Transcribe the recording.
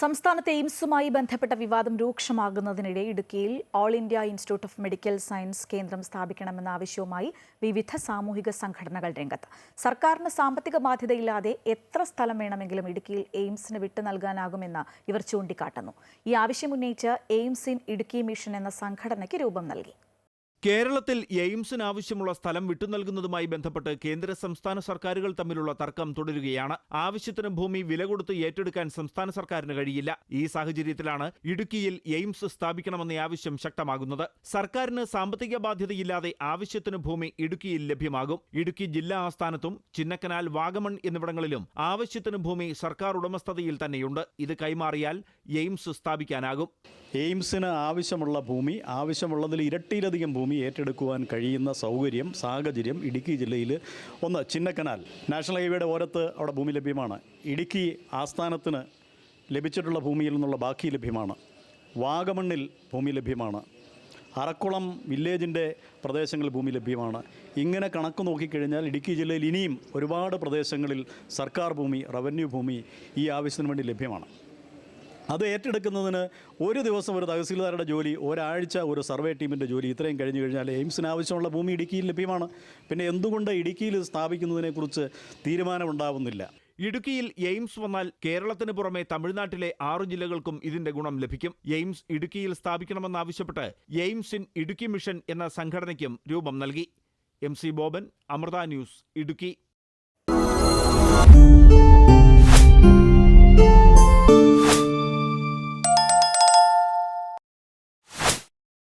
സംസ്ഥാനത്തെ എയിംസുമായി ബന്ധപ്പെട്ട വിവാദം രൂക്ഷമാകുന്നതിനിടെ ഇടുക്കിയിൽ all India institute of medical science കേന്ദ്രം സ്ഥാപിക്കണമെന്ന ആവശ്യവുമായി വിവിധ സാമൂഹിക സംഘടനകൾ രംഗത്ത്. സർക്കാരിന് സാമ്പത്തിക ബാധ്യതയില്ലാതെ എത്ര സ്ഥലം വേണമെങ്കിലും ഇടുക്കിയിൽ എയിംസിന് വിട്ടു നൽകാനാകുമെന്ന് ഇവർ ചൂണ്ടിക്കാട്ടുന്നു. ഈ ആവശ്യം ഉന്നയിച്ച് എയിംസ് ഇൻ ഇടുക്കി മിഷൻ എന്ന സംഘടനയ്ക്ക് രൂപം നൽകി. കേരളത്തിൽ എയിംസിന് ആവശ്യമുള്ള സ്ഥലം വിട്ടുനൽകുന്നതുമായി ബന്ധപ്പെട്ട് കേന്ദ്ര സംസ്ഥാന സർക്കാരുകൾ തമ്മിലുള്ള തർക്കം തുടരുകയാണ്. ആവശ്യത്തിന് ഭൂമി വില കൊടുത്ത് ഏറ്റെടുക്കാൻ സംസ്ഥാന സർക്കാരിന് കഴിയില്ല. ഈ സാഹചര്യത്തിലാണ് ഇടുക്കിയിൽ എയിംസ് സ്ഥാപിക്കണമെന്ന ആവശ്യം ശക്തമാകുന്നത്. സർക്കാരിന് സാമ്പത്തിക ബാധ്യതയില്ലാതെ ആവശ്യത്തിന് ഭൂമി ഇടുക്കിയിൽ ലഭ്യമാകും. ഇടുക്കി ജില്ലാ ആസ്ഥാനത്തും ചിന്നക്കനാൽ വാഗമൺ എന്നിവിടങ്ങളിലും ആവശ്യത്തിന് ഭൂമി സർക്കാർ ഉടമസ്ഥതയിൽ തന്നെയുണ്ട്. ഇത് കൈമാറിയാൽ എയിംസ് സ്ഥാപിക്കാനാകും. എയിംസിന് ആവശ്യമുള്ള ഭൂമി ആവശ്യമുള്ളതിൽ ഇരട്ടിയിലധികം ഭൂമി ഏറ്റെടുക്കുവാൻ കഴിയുന്ന സൗകര്യം സാഹചര്യം ഇടുക്കി ജില്ലയിൽ ഒന്ന് ചിന്നക്കനാൽ. നാഷണൽ ഹൈവേയുടെ ഓരത്ത് അവിടെ ഭൂമി ലഭ്യമാണ്. ഇടുക്കി ആസ്ഥാനത്തിന് ലഭിച്ചിട്ടുള്ള ഭൂമിയിൽ നിന്നുള്ള ബാക്കി ലഭ്യമാണ്. വാഗമണ്ണിൽ ഭൂമി ലഭ്യമാണ്. അറക്കുളം വില്ലേജിന്റെ പ്രദേശങ്ങളിൽ ഭൂമി ലഭ്യമാണ്. ഇങ്ങനെ കണക്ക് നോക്കിക്കഴിഞ്ഞാൽ ഇടുക്കി ജില്ലയിൽ ഇനിയും ഒരുപാട് പ്രദേശങ്ങളിൽ സർക്കാർ ഭൂമി റവന്യൂ ഭൂമി ഈ ആവശ്യത്തിന് വേണ്ടി ലഭ്യമാണ്. അത് ഏറ്റെടുക്കുന്നതിന് ഒരു ദിവസം ഒരു തഹസീൽദാരുടെ ജോലി ഒരാഴ്ച ഒരു സർവേ ടീമിന്റെ ജോലി ഇത്രയും കഴിഞ്ഞു കഴിഞ്ഞാൽ എയിംസിന് ആവശ്യമുള്ള ഭൂമി ഇടുക്കിയിൽ ലഭ്യമാണ്. പിന്നെ എന്തുകൊണ്ട് ഇടുക്കിയിൽ സ്ഥാപിക്കുന്നതിനെക്കുറിച്ച് തീരുമാനമുണ്ടാവുന്നില്ല ഇടുക്കിയിൽ എയിംസ് വന്നാൽ കേരളത്തിന് പുറമെ തമിഴ്നാട്ടിലെ ആറു ജില്ലകൾക്കും ഇതിന്റെ ഗുണം ലഭിക്കും. എയിംസ് ഇടുക്കിയിൽ സ്ഥാപിക്കണമെന്നാവശ്യപ്പെട്ട് എയിംസ് ഇൻ ഇടുക്കി മിഷൻ എന്ന സംഘടനയ്ക്കും രൂപം നൽകി. M C Boban Amrita news Idukki.